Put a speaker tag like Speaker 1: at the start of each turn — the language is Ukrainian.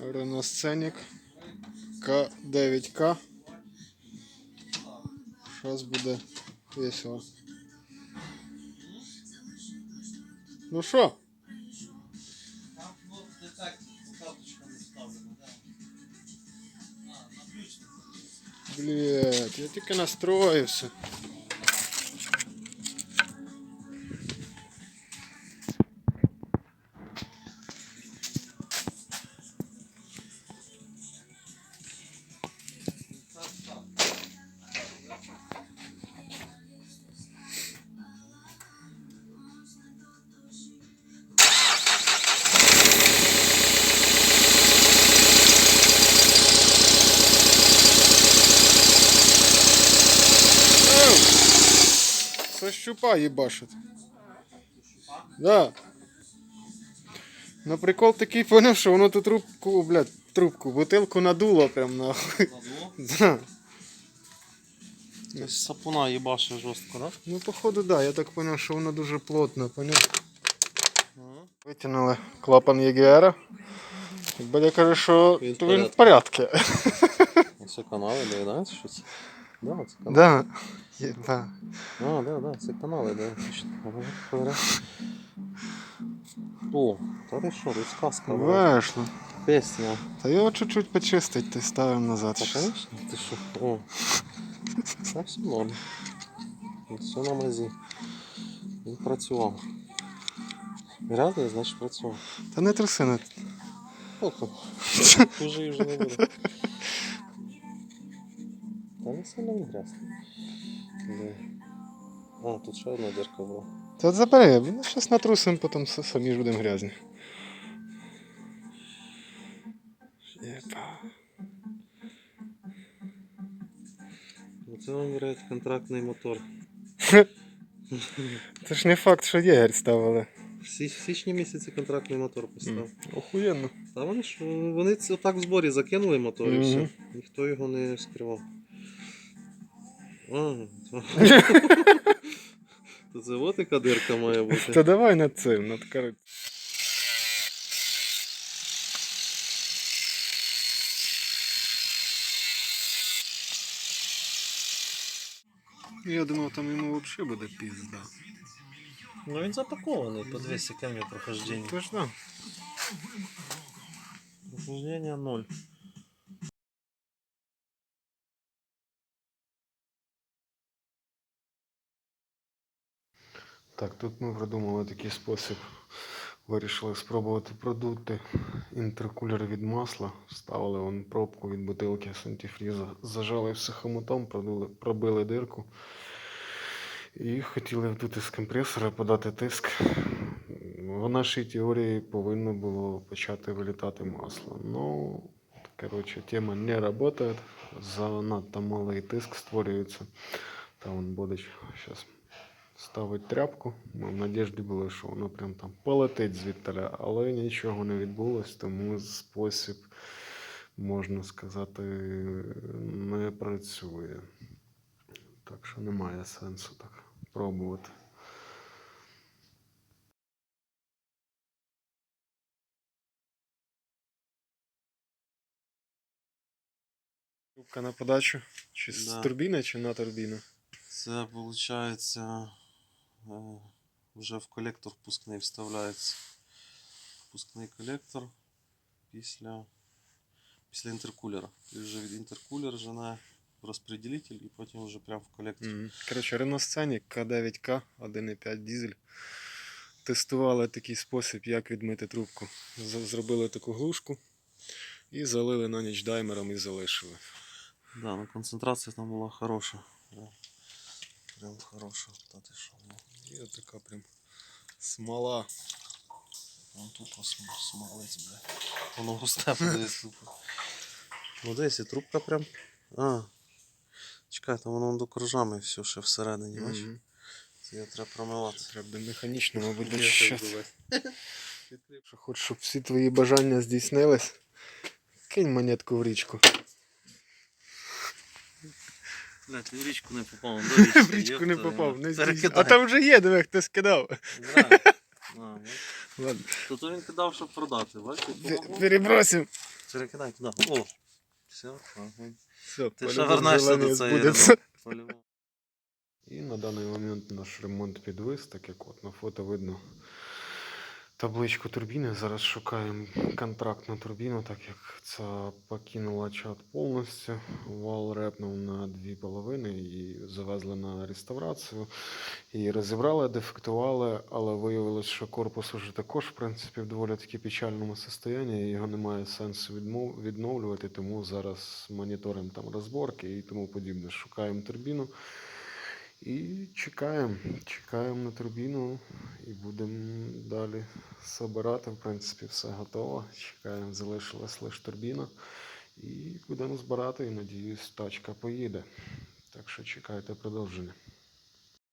Speaker 1: Renault Scenic К9К. Зараз буде весело. Ну що?
Speaker 2: Там ну, детектор, карточка не ставлена, да. А, на ключ не
Speaker 1: Блять, я тільки настроївся. Це щупа їбашить. Да. На прикол такий поняв, що воно тут трубку, блядь, трубку, бутилку надуло прям нахуй.
Speaker 2: Надуло?
Speaker 1: Да.
Speaker 2: Сапуна їбаше жорстко, да?
Speaker 1: Ну, походу, да, я так поняв, що воно дуже плотно, поняв. Витягнули клапан ЄГР. Бля каже, що
Speaker 2: Він в
Speaker 1: порядку.
Speaker 2: Це канали, де, да? Це? Да, це.
Speaker 1: Да.
Speaker 2: А, да, да, це канали, да. О, та ти що, тут сказка, бля.
Speaker 1: Вийшло.
Speaker 2: Песня.
Speaker 1: Та його чуть-чуть почистить, ти ставимо назад.
Speaker 2: Та,
Speaker 1: щас.
Speaker 2: конечно, ти що? О. Та все норм. Все на мазі. Він працював. Грязний, значить працював.
Speaker 1: Та не тряси, не
Speaker 2: Охо. Хуже вже не буде. Та не сильно не грязний. А, тут ще одна дірка була.
Speaker 1: Та забери, ну щас натрусим, потім самі ж будемо грязні. Єба.
Speaker 2: Оце вам, блядь, контрактний мотор.
Speaker 1: Це ж не факт, що єгер ставили.
Speaker 2: В січні місяці контрактний мотор поставив.
Speaker 1: Охуєнно.
Speaker 2: Та вони ж вони це так в зборі закинули мотор і все. Ніхто його не скривав. А, то... то це от яка дирка має бути.
Speaker 1: Та давай над цим, над корот. Я думав, там йому взагалі буде пізда.
Speaker 2: Ну він запакований, подивись, яке в нього прохождення.
Speaker 1: Тож да. Так, тут ми придумали такий спосіб. Вирішили спробувати продути інтеркулер від масла. Вставили вон пробку від бутилки з антифріза, зажали все хомутом, пробили, дирку. І хотіли вдути з компресора, подати тиск. В нашій теорії повинно було почати вилітати масло. Ну, коротше, тема не працює. Занадто малий тиск створюється. Там вон Бодич зараз ставить тряпку. Ми в надіжді були, що воно прям там полетить звідти, але нічого не відбулось, тому спосіб, можна сказати, не працює. Так що немає сенсу так пробувати. Трубка на подачу? Чи з
Speaker 2: Да.
Speaker 1: турбіни, чи на турбіну?
Speaker 2: Це виходить вже в колектор впускний вставляється. Впускний колектор після, після інтеркулера. І вже від інтеркулера жене розпределитель і потім вже прямо в колектор.
Speaker 1: Мгм. Коротше, Renault Scenic К9К 1.5 дизель. Тестували такий спосіб, як відмити трубку. Зробили таку глушку і залили на ніч даймером і залишили.
Speaker 2: Да, ну концентрація там була хороша. Прям, хороша. Та ти що, ну.
Speaker 1: От така прям смола.
Speaker 2: Вон тут ось смалець, бля. Воно густе подивись тупо. Ну десь і трубка прям. А. Чекай, там воно до коржами все ще всередині, бачиш?
Speaker 1: Мгм.
Speaker 2: Це його треба промивати.
Speaker 1: Треба механічно, мабуть. Якщо хочеш, щоб всі твої бажання здійснились, кинь монетку в річку.
Speaker 2: Бля, ти в річку не попав, до річки.
Speaker 1: В річку не попав, не здійснив. А там вже є, диви, хтось кидав.
Speaker 2: Да. Ну.
Speaker 1: Ладно,
Speaker 2: То то він кидав, щоб продати, бачиш?
Speaker 1: пе- перебросим.
Speaker 2: Перекидай туди. О! Все, ага.
Speaker 1: Все,
Speaker 2: Ти ще вернешся до цієї.
Speaker 1: І на даний момент наш ремонт підвис, так як от на фото видно табличку турбіни. Зараз шукаємо контракт на турбіну, так як ця покинула чат повністю. Вал репнув на дві половини і завезли на реставрацію. Її розібрали, дефектували, але виявилось, що корпус уже також, в принципі, в доволі таки печальному стані, його немає сенсу відновлювати, тому зараз моніторимо там розборки і тому подібне. Шукаємо турбіну. І чекаємо, чекаємо на турбіну і будемо далі збирати. В принципі, все готово. Чекаємо, залишилась лише турбіна. І будемо збирати, і надіюсь, тачка поїде. Так що чекайте продовження.